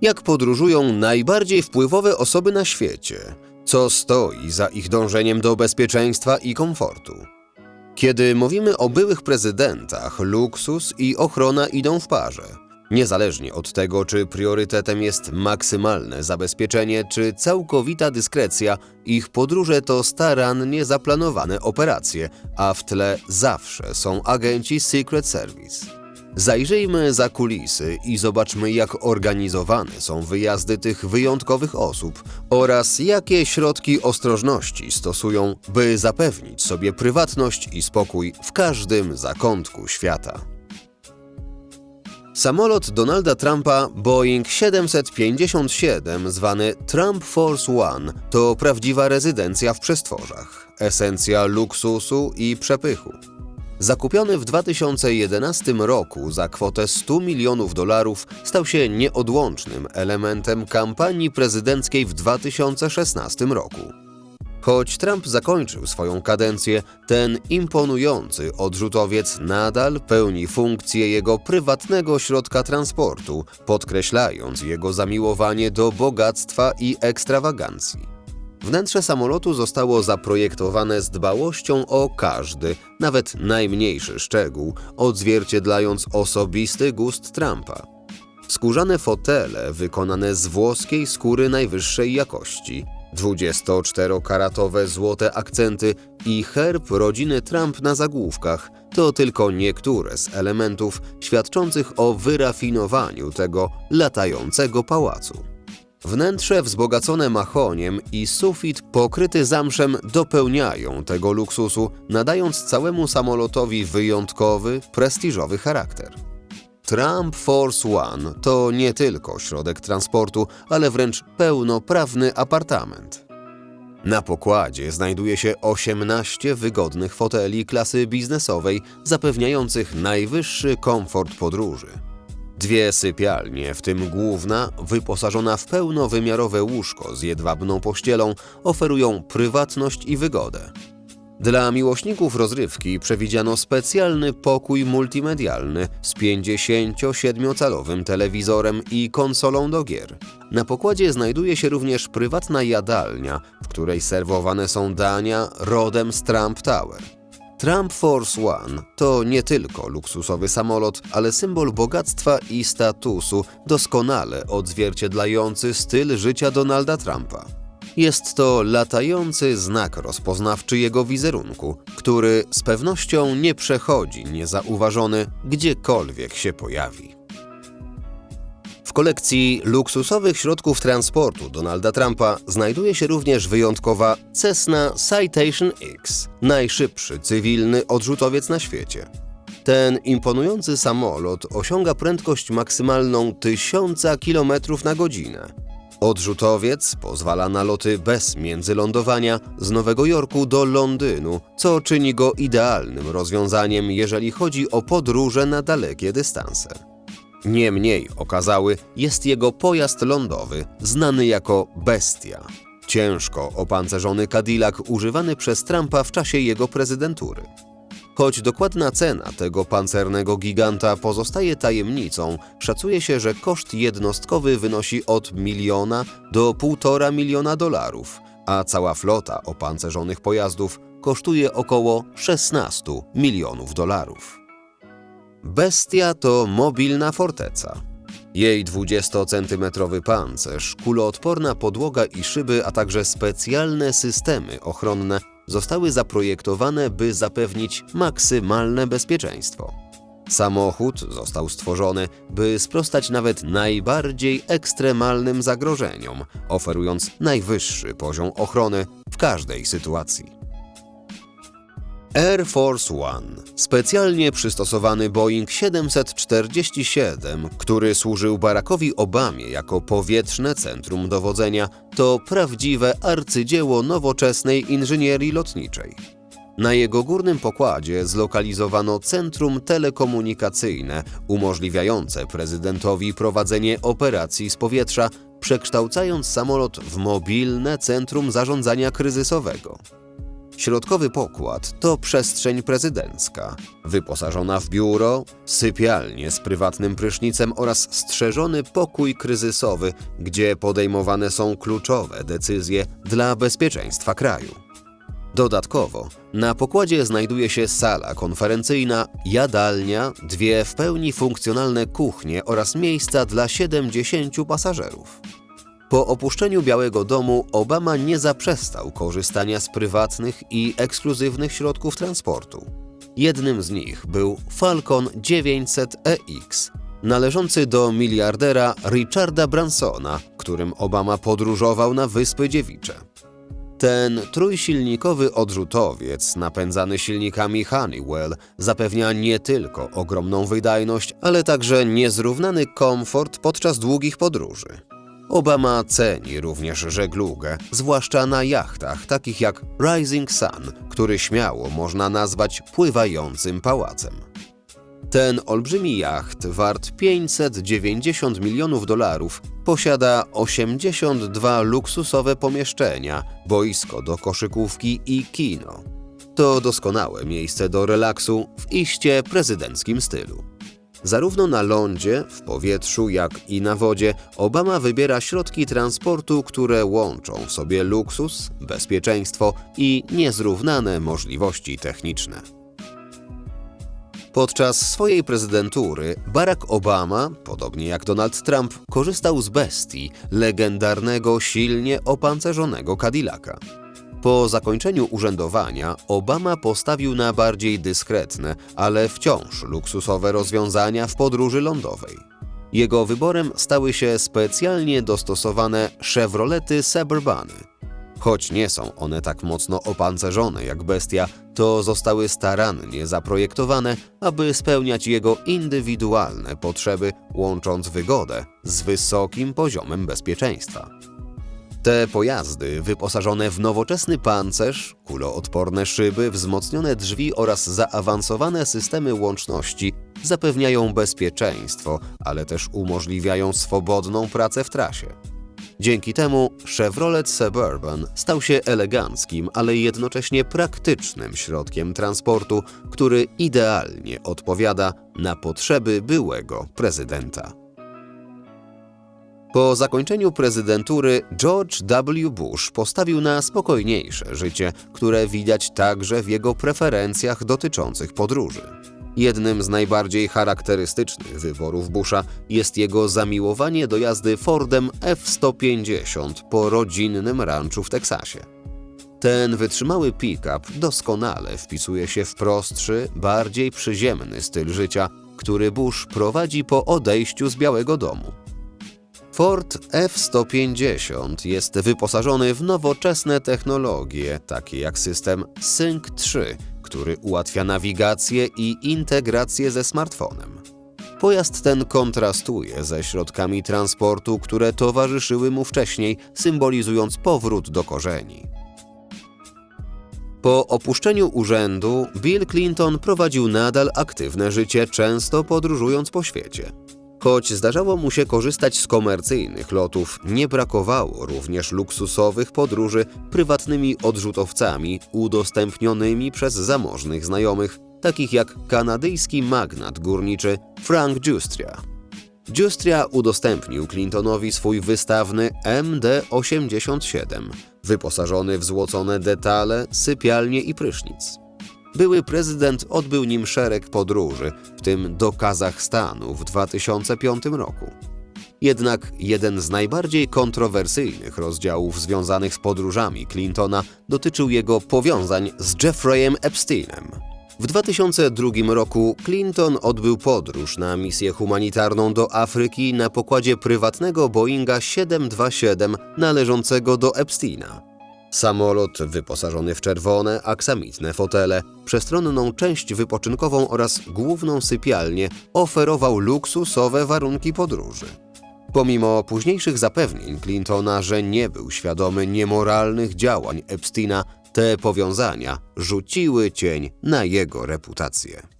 Jak podróżują najbardziej wpływowe osoby na świecie? Co stoi za ich dążeniem do bezpieczeństwa i komfortu? Kiedy mówimy o byłych prezydentach, luksus i ochrona idą w parze. Niezależnie od tego, czy priorytetem jest maksymalne zabezpieczenie, czy całkowita dyskrecja, ich podróże to starannie zaplanowane operacje, a w tle zawsze są agenci Secret Service. Zajrzyjmy za kulisy i zobaczmy, jak organizowane są wyjazdy tych wyjątkowych osób oraz jakie środki ostrożności stosują, by zapewnić sobie prywatność i spokój w każdym zakątku świata. Samolot Donalda Trumpa Boeing 757, zwany Trump Force One, to prawdziwa rezydencja w przestworzach, esencja luksusu i przepychu. Zakupiony w 2011 roku za kwotę 100 milionów dolarów, stał się nieodłącznym elementem kampanii prezydenckiej w 2016 roku. Choć Trump zakończył swoją kadencję, ten imponujący odrzutowiec nadal pełni funkcję jego prywatnego środka transportu, podkreślając jego zamiłowanie do bogactwa i ekstrawagancji. Wnętrze samolotu zostało zaprojektowane z dbałością o każdy, nawet najmniejszy szczegół, odzwierciedlając osobisty gust Trumpa. Skórzane fotele wykonane z włoskiej skóry najwyższej jakości, 24-karatowe złote akcenty i herb rodziny Trump na zagłówkach to tylko niektóre z elementów świadczących o wyrafinowaniu tego latającego pałacu. Wnętrze wzbogacone mahoniem i sufit pokryty zamszem dopełniają tego luksusu, nadając całemu samolotowi wyjątkowy, prestiżowy charakter. Trump Force One to nie tylko środek transportu, ale wręcz pełnoprawny apartament. Na pokładzie znajduje się 18 wygodnych foteli klasy biznesowej, zapewniających najwyższy komfort podróży. Dwie sypialnie, w tym główna, wyposażona w pełnowymiarowe łóżko z jedwabną pościelą, oferują prywatność i wygodę. Dla miłośników rozrywki przewidziano specjalny pokój multimedialny z 57-calowym telewizorem i konsolą do gier. Na pokładzie znajduje się również prywatna jadalnia, w której serwowane są dania rodem z Trump Tower. Trump Force One to nie tylko luksusowy samolot, ale symbol bogactwa i statusu, doskonale odzwierciedlający styl życia Donalda Trumpa. Jest to latający znak rozpoznawczy jego wizerunku, który z pewnością nie przechodzi niezauważony gdziekolwiek się pojawi. Kolekcji luksusowych środków transportu Donalda Trumpa znajduje się również wyjątkowa Cessna Citation X, najszybszy cywilny odrzutowiec na świecie. Ten imponujący samolot osiąga prędkość maksymalną 1000 km na godzinę. Odrzutowiec pozwala na loty bez międzylądowania z Nowego Jorku do Londynu, co czyni go idealnym rozwiązaniem, jeżeli chodzi o podróże na dalekie dystanse. Nie mniej okazały jest jego pojazd lądowy, znany jako Bestia. Ciężko opancerzony Cadillac używany przez Trumpa w czasie jego prezydentury. Choć dokładna cena tego pancernego giganta pozostaje tajemnicą, szacuje się, że koszt jednostkowy wynosi od miliona do półtora miliona dolarów, a cała flota opancerzonych pojazdów kosztuje około 16 milionów dolarów. Bestia to mobilna forteca. Jej 20-centymetrowy pancerz, kuloodporna podłoga i szyby, a także specjalne systemy ochronne zostały zaprojektowane, by zapewnić maksymalne bezpieczeństwo. Samochód został stworzony, by sprostać nawet najbardziej ekstremalnym zagrożeniom, oferując najwyższy poziom ochrony w każdej sytuacji. Air Force One, specjalnie przystosowany Boeing 747, który służył Barackowi Obamie jako powietrzne centrum dowodzenia, to prawdziwe arcydzieło nowoczesnej inżynierii lotniczej. Na jego górnym pokładzie zlokalizowano centrum telekomunikacyjne umożliwiające prezydentowi prowadzenie operacji z powietrza, przekształcając samolot w mobilne centrum zarządzania kryzysowego. Środkowy pokład to przestrzeń prezydencka, wyposażona w biuro, sypialnię z prywatnym prysznicem oraz strzeżony pokój kryzysowy, gdzie podejmowane są kluczowe decyzje dla bezpieczeństwa kraju. Dodatkowo na pokładzie znajduje się sala konferencyjna, jadalnia, dwie w pełni funkcjonalne kuchnie oraz miejsca dla 70 pasażerów. Po opuszczeniu Białego Domu Obama nie zaprzestał korzystania z prywatnych i ekskluzywnych środków transportu. Jednym z nich był Falcon 900EX, należący do miliardera Richarda Bransona, którym Obama podróżował na Wyspy Dziewicze. Ten trójsilnikowy odrzutowiec, napędzany silnikami Honeywell, zapewnia nie tylko ogromną wydajność, ale także niezrównany komfort podczas długich podróży. Obama ceni również żeglugę, zwłaszcza na jachtach takich jak Rising Sun, który śmiało można nazwać pływającym pałacem. Ten olbrzymi jacht, wart 590 milionów dolarów, posiada 82 luksusowe pomieszczenia, boisko do koszykówki i kino. To doskonałe miejsce do relaksu w iście prezydenckim stylu. Zarówno na lądzie, w powietrzu, jak i na wodzie Obama wybiera środki transportu, które łączą w sobie luksus, bezpieczeństwo i niezrównane możliwości techniczne. Podczas swojej prezydentury Barack Obama, podobnie jak Donald Trump, korzystał z bestii, legendarnego, silnie opancerzonego Cadillaca. Po zakończeniu urzędowania Obama postawił na bardziej dyskretne, ale wciąż luksusowe rozwiązania w podróży lądowej. Jego wyborem stały się specjalnie dostosowane Chevrolety Suburbany. Choć nie są one tak mocno opancerzone jak bestia, to zostały starannie zaprojektowane, aby spełniać jego indywidualne potrzeby, łącząc wygodę z wysokim poziomem bezpieczeństwa. Te pojazdy, wyposażone w nowoczesny pancerz, kuloodporne szyby, wzmocnione drzwi oraz zaawansowane systemy łączności, zapewniają bezpieczeństwo, ale też umożliwiają swobodną pracę w trasie. Dzięki temu Chevrolet Suburban stał się eleganckim, ale jednocześnie praktycznym środkiem transportu, który idealnie odpowiada na potrzeby byłego prezydenta. Po zakończeniu prezydentury George W. Bush postawił na spokojniejsze życie, które widać także w jego preferencjach dotyczących podróży. Jednym z najbardziej charakterystycznych wyborów Busha jest jego zamiłowanie do jazdy Fordem F-150 po rodzinnym ranczu w Teksasie. Ten wytrzymały pick-up doskonale wpisuje się w prostszy, bardziej przyziemny styl życia, który Bush prowadzi po odejściu z Białego Domu. Ford F-150 jest wyposażony w nowoczesne technologie, takie jak system Sync 3, który ułatwia nawigację i integrację ze smartfonem. Pojazd ten kontrastuje ze środkami transportu, które towarzyszyły mu wcześniej, symbolizując powrót do korzeni. Po opuszczeniu urzędu, Bill Clinton prowadził nadal aktywne życie, często podróżując po świecie. Choć zdarzało mu się korzystać z komercyjnych lotów, nie brakowało również luksusowych podróży prywatnymi odrzutowcami udostępnionymi przez zamożnych znajomych, takich jak kanadyjski magnat górniczy Frank Giustria. Giustria udostępnił Clintonowi swój wystawny MD-87, wyposażony w złocone detale, sypialnie i prysznic. Były prezydent odbył nim szereg podróży, w tym do Kazachstanu w 2005 roku. Jednak jeden z najbardziej kontrowersyjnych rozdziałów związanych z podróżami Clintona dotyczył jego powiązań z Jeffreyem Epsteinem. W 2002 roku Clinton odbył podróż na misję humanitarną do Afryki na pokładzie prywatnego Boeinga 727 należącego do Epsteina. Samolot wyposażony w czerwone, aksamitne fotele, przestronną część wypoczynkową oraz główną sypialnię oferował luksusowe warunki podróży. Pomimo późniejszych zapewnień Clintona, że nie był świadomy niemoralnych działań Epsteina, te powiązania rzuciły cień na jego reputację.